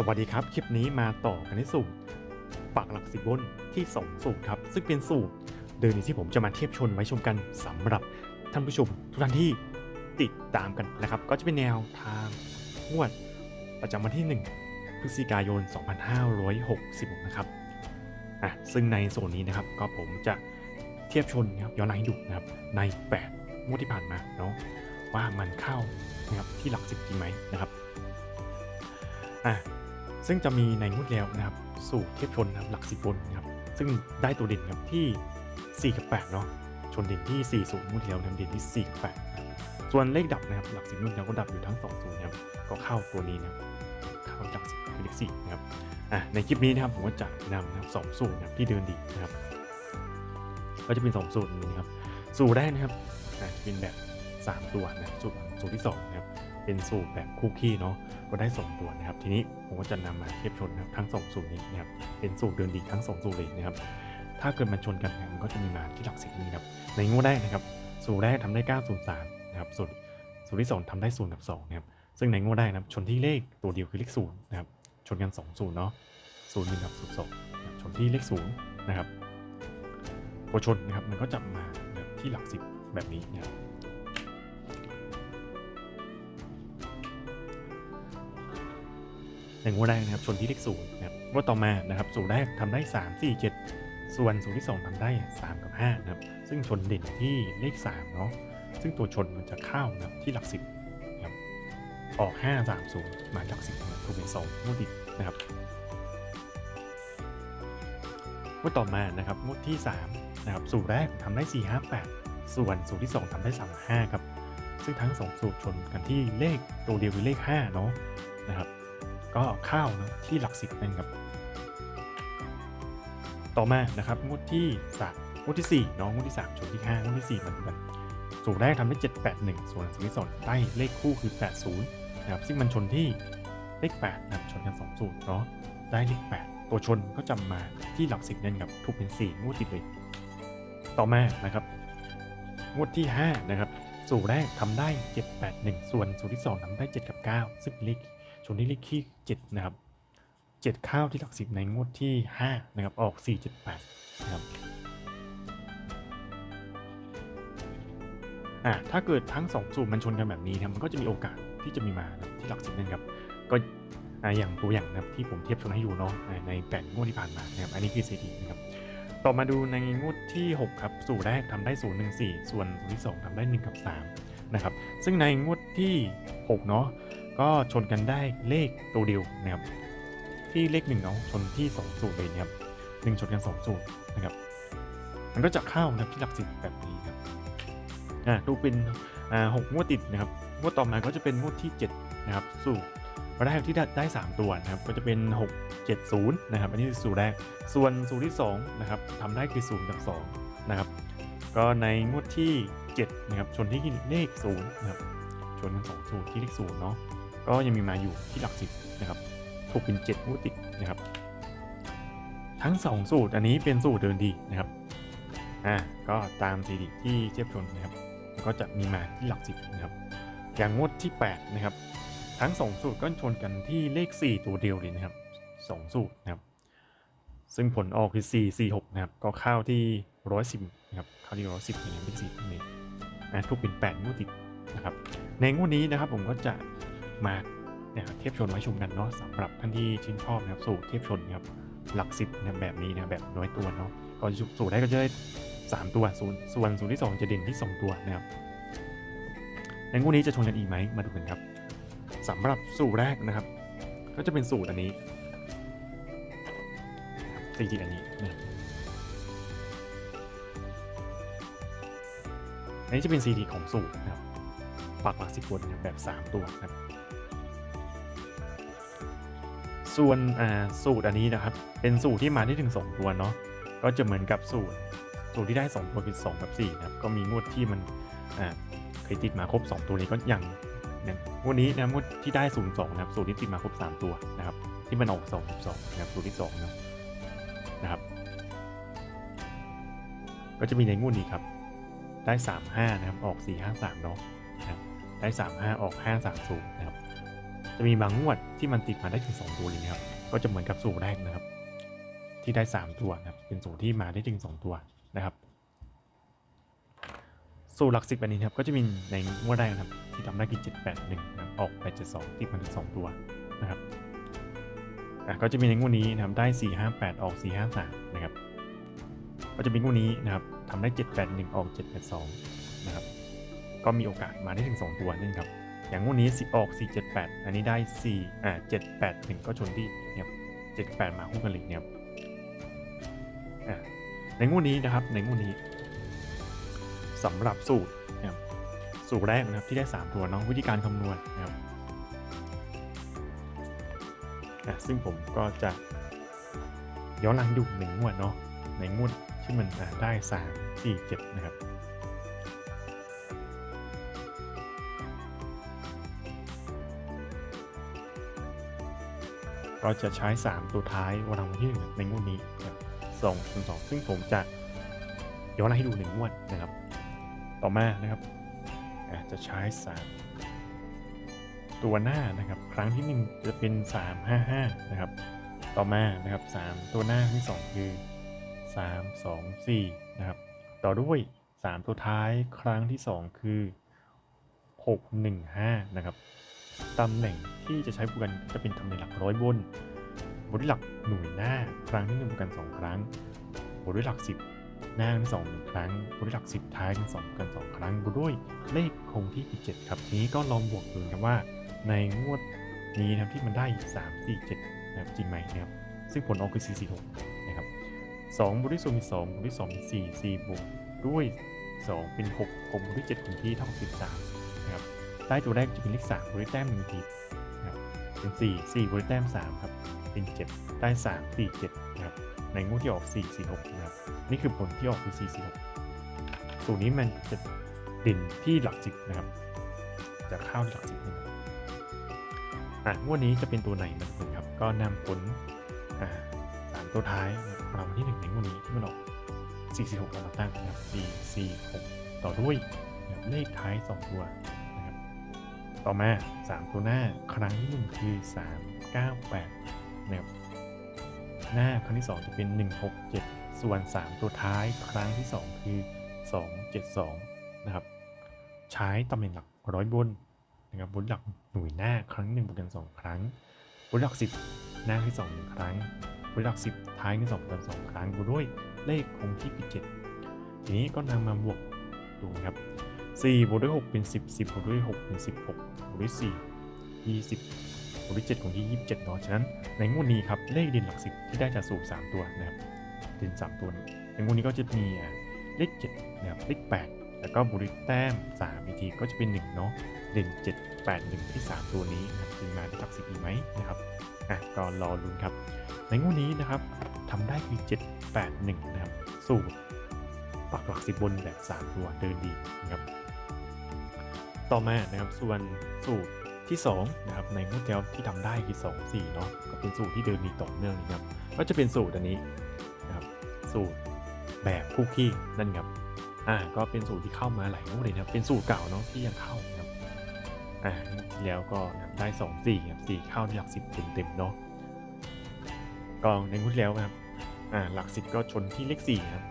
สวัสดีครับ คลิปนี้มาต่อกันที่สูตรปักหลักสิบบนที่ 2 สูตรครับ ซึ่งเป็นสูตรเดินที่ผมจะมาเทียบชนไว้ชมกันสำหรับท่านผู้ชม ทุกท่านที่ติดตามกันนะครับ ก็จะเป็นแนวทางงวดประจำวันที่ 1 พฤศจิกายน 2566นะครับอะซึ่งในโซนนี้นะครับก็ผมจะเทียบชนนะครับย้อนหลังให้ดูนะครับใน 8 งวดที่ผ่านมาเนาะว่ามันเข้านะครับที่หลักสิบจริงไหมนะครับอะ ซึ่งจะมีในงวดแล้วนะครับสูตรเทียบชนนะครับหลักสิบบนนะครับซึ่งได้ตัวเด่นครับที่ 4 กับ8เนาะชนเด่นที่ 4 0งวดแล้วนะครับเด่นที่4กับ8ส่วนเลขดับนะครับหลักสิบงวดแล้วก็ดับอยู่ทั้ง2 0นะครับก็เข้าตัวนี้นะครับเข้าจากสิบเป็นเลข4นะครับอะในคลิปนี้นะครับผมก็จะนำนะครับสองสูตรนะครับที่เดินดีนะครับก็จะเป็น2สูตรนี้นะครับสูตรแรกนะครับจะเป็นแบบ 3 ตัวนะสูตรสูตรที่2นะครับ เป็นสูตรแบบคุกกี้เนาะก็ได้สองตัวนะครับ ทีนี้ผมก็จะนำมาเทียบชนนะครับทั้งสองสูตรนี้นะครับเป็นสูตรเดินดีทั้งสองสูตรเลยนะครับ ถ้าเกิดมันชนกันเนี่ยมันก็จะมีมาที่หลักสิบนี้ครับในงวดแรกนะครับ สูตรแรกทำได้903นะครับสูตรสูตรที่ 2ทำได้0กับ2นะครับซึ่งในงวดแรกนะครับชนที่เลขตัวเดียวคือเลข0นย์นะครับชนกัน2สูตรเนาะศูนย์หนึ่งกับศูนย์สองชนที่เลข0นย์นะครับพอชนนะครับมันก็จะมาที่หลักสิบแบบนี้นะครับ ในงวดแรกนะครับชนที่เลขศูนย์นะครับงวดต่อมานะครับสูตรแรกทำได้ 3 4 7 ส่วนสูตรที่ 2ทำได้ 3 กับ5นะครับซึ่งชนเด่นที่เลข3เนาะซึ่งตัวชนมันจะเข้านะครับที่หลักสิบนะครับออก 5 3 0มาหลักสิบนะครับถูกเป็น2งวดติดนะครับงวดต่อมานะครับงวดที่3นะครับสูตรแรกทำได้ 4 5 8 ส่วนสูตรที่ 2ทำได้ 3 5ครับซึ่งทั้ง 2 สูตรชนกันที่เลขตัวเดียวคือเลข5เนาะนะครับ ก็ข้าวนะที่หลักสิบนั่นครับ ต่อมานะครับงวดที่สามงวดที่สี่เน้องงวดที่สามชนที่ห้างวดที่สี่เหมือนกันสูตรแรกทำได้เจ็ดแปดหนึ่งส่วนสูตรที่สองได้เลขคู่คือแปดศูนย์นะครับซึ่งมันชนที่เลขแปดนะครับชนกันสองสูตรเนาะได้เลขแปดตัวชนก็จำมาที่หลักสิบนั่นครับถูกเป็นสี่งวดติดเลย ต่อมานะครับงวดที่ห้านะครับสูตรแรกทำได้เจ็ดแปดหนึ่งส่วนสูตรที่สองทำได้เจ็ดกับเก้าซึ่งเลข ชนที่เลขที่7นะครับ7ข้าวที่หลักสิบในงวดที่5นะครับออก 4 7 8นะครับอะถ้าเกิดทั้ง2สูตรมันชนกันแบบนี้นะมันก็จะมีโอกาสที่จะมีมานะที่หลักสิบนั่นครับก็อะอย่างตัวอย่างนะครับที่ผมเทียบชนให้ดูเนาะในแปดงวดที่ผ่านมานะครับอันนี้คือสถิตินะครับต่อมาดูในงวดที่ 6 ครับ สูตรแรกทำได้ 0 1 4 ส่วนสูตรที่ 2ทำได้1กับ3นะครับซึ่งในงวดที่6เนาะ ก็ชนกันได้เลขตัวเดียวนะครับ ที่เลขหนึ่งเนาะชนที่สองสูตรเลยนะครับหนึ่งชนกันสองสูตรนะครับ มันก็จะเข้านะครับที่หลักสิบแบบนี้ครับอ่าดูเป็นอ่าหกงวดติดนะครับงวดต่อมาก็จะเป็นงวดที่เจ็ดนะครับ สูตรแรกที่ได้ได้สามตัวนะครับ ก็จะเป็นหกเจ็ดศูนย์นะครับ อันนี้คือสูตรแรก ส่วนสูตรที่สองนะครับทำได้คือศูนย์กับสองนะครับ ก็ในงวดที่เจ็ดนะครับ ชนที่เลขศูนย์นะครับ ชนกันสองสูตรที่เลขศูนย์เนาะ ก็ยังมีมาอยู่ที่หลักสิบนะครับถูกเป็นเจ็ดงวดติดนะครับ ทั้ง 2 สูตรอันนี้เป็นสูตรเดินดีนะครับอ่าก็ตามสถิติที่เทียบชนนะครับ ก็จะมีมาที่หลักสิบนะครับ อย่างงวดที่ 8 นะครับ ทั้ง 2 สูตรก็ชนกันที่เลข 4 ตัวเดียวเลยนะครับ 2 สูตรนะครับ ซึ่งผลออกคือ4 4 6นะครับ ก็เข้าที่ 110นะครับเข้าที่ 110นะครับเป็น4ตรงนี้อ่าถูกเป็น8งวดติดนะครับ ในงวดนี้นะครับผมก็จะ มาเนี่ยเทียบชนไว้ชมกันเนาะสำหรับท่านที่ชื่นชอบนะครับสูตรเทียบชนนะครับหลักสิบนะแบบนี้นะแบบน้อยตัวเนาะก็สูตรแรกก็จะได้สามตัวส่วนส่วนสูตรที่สองจะเด่นที่สองตัวนะครับในงวดนี้จะชนกันอีกไหมมาดูกันครับสำหรับสูตรแรกนะครับ ก็จะเป็นสูตรอันนี้สี่จิตอันนี้นะอันนี้จะเป็นซีดีของสูตรนะครับปักหลักสิบบนนะครับแบบ 3 ตัวนะครับ ส่วนสูตรอันนี้นะครับ เป็นสูตรที่มาได้ถึง2ตัวเนาะก็จะเหมือนกับสูตร สูตรที่ได้ 2 ตัวคือ2กับ4นะครับก็มีงวดที่มันเคยติดมาครบ 2 ตัวนี้ก็อย่างอย่างวดนี้นะงวดที่ได้ 0 2 นะครับ สูตรที่ติดมาครบ 3 ตัวนะครับ ที่มันออก2 2นะครับสูตรที่2เนาะนะครับ ก็จะมีในงวดนี้ครับ ได้ 3 5 นะครับ ออก 4 5 3เนาะนะครับได้ 3 5 ออก 5 3 0นะครับ จะมีบางงวดที่มันติดมาได้ถึง 2 ตัวเลยนะครับ ก็จะเหมือนกับสูตรแรกนะครับ ที่ได้ 3 ตัวนะครับ เป็นสูตรที่มาได้ถึง 2 ตัวนะครับ สูตรหลักสิบอันนี้ครับ ก็จะมีในงวดแรกนะครับ ที่ทำได้คือ7 8 1นะครับออก8 7 2ติดมาถึง 2 ตัวนะครับอะก็จะมีในงวดนี้นะครับได้ 4 5 8 ออก 4 5 3 นะครับ ก็จะมีงวดนี้นะครับทำได้ 7 8 1 ออก 7 8 2 นะครับ ก็มีโอกาสมาได้ถึง 2 ตัวนั่นครับ อย่างงวดนี้สิออก 4 7 8 อันนี้ได้4อ่า7 8 1 ก็ชนที่เนี่ย7 8 มาคู่กันเลยเนี่ยอ่าในงวดนี้นะครับในงวดนี้สำหรับสูตรนะครับสูตรแรกนะครับที่ได้ 3 ตัวเนาะวิธีการคำนวณนะครับอะซึ่งผมก็จะย้อนหลังดูหนึ่งงวดเนาะในงวดที่มันอะได้ 3 4 7 นะครับ ก็จะใช้ 3 ตัวท้ายวางวันที่ 1 ในงวดนี้สองคูณสองซึ่งผมจะย้อนให้ดูหนึ่งงวดนะครับ ต่อมานะครับจะใช้ 3 ตัวหน้านะครับ ครั้งที่ 1 จะเป็น 3 5 5 นะครับ ต่อมานะครับ 3 ตัวหน้าที่ 2 คือ 3 2 4 นะครับ ต่อด้วย 3 ตัวท้ายครั้งที่ 2 คือ 6 1 5 นะครับ ตำแหน่งที่จะใช้บวกกันจะเป็นตำแหน่งหลักร้อยบนบนหลักหน่วยหน้าครั้งที่หนึ่งบวกกันสองครั้งบนหลักสิบหน้าที่สองหนึ่งครั้งบนหลักสิบท้ายที่สองกันสองครั้งบนด้วยเลขคงที่คือเจ็ดครับนี้ก็ลองบวกดูกันว่า ในงวดนี้นะครับที่มันได้สามสี่เจ็ดนะครับจริงไหมนะครับซึ่งผลออกคือสี่สี่หกนะครับสองบวกด้วยศูนย์เป็นสองบวกด้วยสองเป็นสี่สี่บวกด้วยสองเป็นหกหกบวกด้วยเจ็ดคงที่เท่ากับสิบสาม นะครับได้ตัวแรกจะเป็นเลขสามบริแต้มหนึ่งทีนะครับเป็นสี่สี่บริแต้มสามครับเป็นเจ็ดได้สามสี่เจ็ดนะครับในงวดที่ออกสี่สี่หกนะครับนี่คือผลที่ออกคือสี่สี่หกสูตรนี้มันจะเด่นที่หลักสิบนะครับจะเข้าที่หลักสิบนะครับอะงวดนี้จะเป็นตัวไหนมันเป็นครับ ก็นำผลอ่าสามตัวท้ายรางวัลที่หนึ่งในงวดนี้ที่มันออกสี่สี่หกมาตั้งนะครับสี่สี่หกต่อด้วยเลขท้ายสองตัว ต่อมา 3 ตัวหน้าครั้งที่1คือ 3 9 8นะครับหน้าครั้งที่ 2 จะเป็น 1 6 7 ส่วน 3 ตัวท้ายครั้งที่ 2 คือ 2 7 2 นะครับ ใช้ตำแหน่งหลักร้อยบนนะครับบนหลักหน่วยหน้าครั้งหนึ่งบวกกัน 2 ครั้งบนหลัก 10 หน้าที่2หนึ่งครั้งบนหลัก 10 ท้ายที่2บวกกัน 2 ครั้งบวกด้วยเลขคงที่คือ7ทีนี้ก็นำมาบวกดูนะครับ 4บวกด้วย6เป็น 10 10บวกด้วย6เป็น 16บวกด้วย4 20บวกด้วย7ของที่ 27เนาะฉะนั้นในงวดนี้ครับเลขเด่นหลัก10ที่ได้จากสูตร3ตัวนะครับเด่น3ตัวในงวดนี้ก็จะมีเลข7นะครับเลข8แล้วก็บวกด้วยแต้ม3อีกทีก็จะเป็น1เนาะเด่น7 8 1ที่ 3 ตัวนี้นะครับจะมาที่หลัก10อีกไหมนะครับอะก็รอลุ้นครับ ในงวดนี้นะครับทำได้คือ7 8 1นะครับสูตรปักหลักสิบบนแบบ3ตัวเดินดีนะครับ ต่อมานะครับส่วนสูตรที่2นะครับในงวดแล้วที่ทำได้คือ2 4เนาะก็เป็นสูตรที่เดินดีต่อเนื่องนะครับก็จะเป็นสูตรอันนี้นะครับสูตรแบบคุกกี้นั่นครับอ่าก็เป็นสูตรที่เข้ามาหลายงวดเลยนะครับเป็นสูตรเก่าเนาะที่ยังเข้านะครับอ่างวดที่แล้วก็ได้2 4ครับ4เข้าที่หลักสิบเต็มๆเนาะก็ในงวดที่แล้วนะครับอ่าหลักสิบก็ชนที่เลข4ครับ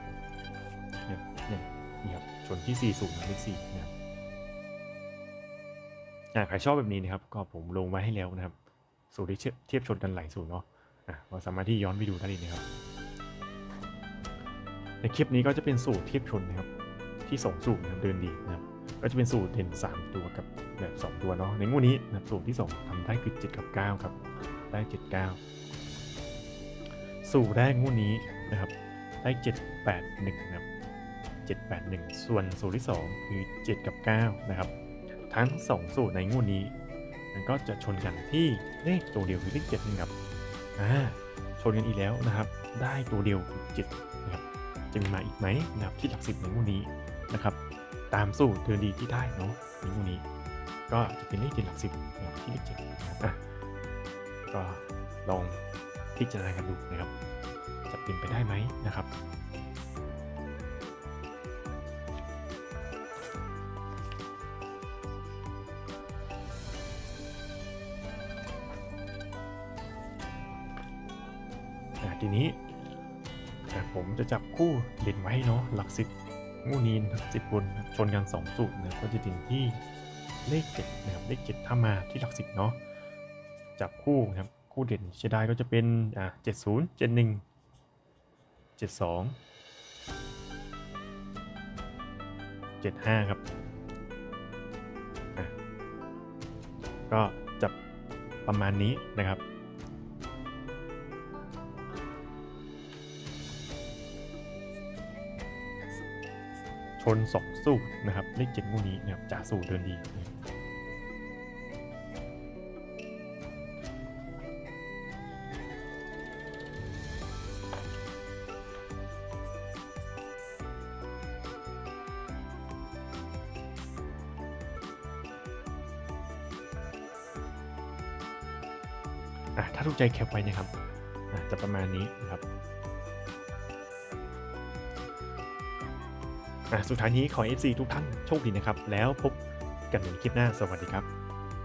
เนี่ยเนี่ยนะครับชนที่4สูตรเลข4นะครับอ่า ใครชอบแบบนี้นะครับ ก็ผมลงไว้ให้แล้วนะครับ สูตรที่เทียบชนกันหลายสูตรเนาะเราสามารถที่ย้อนไปดูได้เลยนะครับ ในคลิปนี้ก็จะเป็นสูตรเทียบชนนะครับ ที่สองสูตรนะครับเดินดีนะครับ ก็จะเป็นสูตรเด่น 3 ตัวกับแบบ 2 ตัวเนาะ ในงวดนี้นะครับสูตรที่ 2ทำได้คือ7กับ9ครับ ได้ 7 9 สูตรแรกงวดนี้นะครับ ได้ 7 8 1 นะครับ 7 8 1 ส่วนสูตรที่ 2 คือ 7 กับ 9 นะครับ ทั้ง 2 สูตรในงวดนี้ มันก็จะชนกันที่เลขตัวเดียวคือเลข7นะครับอ่าชนกันอีกแล้วนะครับ ได้ตัวเดียวคือ7นะครับจะมีมาอีกไหมนะครับที่หลักสิบในงวดนี้นะครับ ตามสูตรเดินดีที่ได้เนาะในงวดนี้ ก็จะเป็นเลขเจ็ดหลักสิบนะครับที่เลขเจ็ดนะครับอะก็ลองพิจารณากันดูนะครับ จะเป็นไปได้ไหมนะครับ ทีนี้อ่ผมจะจับคู่เด่นไว้เนาะหลักสิบงูนีนสิบบนชนกันสองสูตรนะก็จะถึงที่เลขเจ็ดนะครับเลขเจ็ดถ้ามาที่หลักสิบเนาะจับคู่นะครับคู่เด่นเสียดายก็จะเป็นอ่าเจ็ดศูนย์เจ็ดหนึ่งเจ็ดสองเจ็ดห้าครับก็จับประมาณนี้นะครับ ชนสองสูตรนะครับเลขเจ็ดงูนี้นะครับจ่าสูตรเดินดีอะถ้าถูกใจแคปไว้นะครับอะจะประมาณนี้นะครับ สุดท้ายนี้ขอ FC ทุกท่านโชคดีนะครับ แล้วพบกันในคลิปหน้าสวัสดีครับ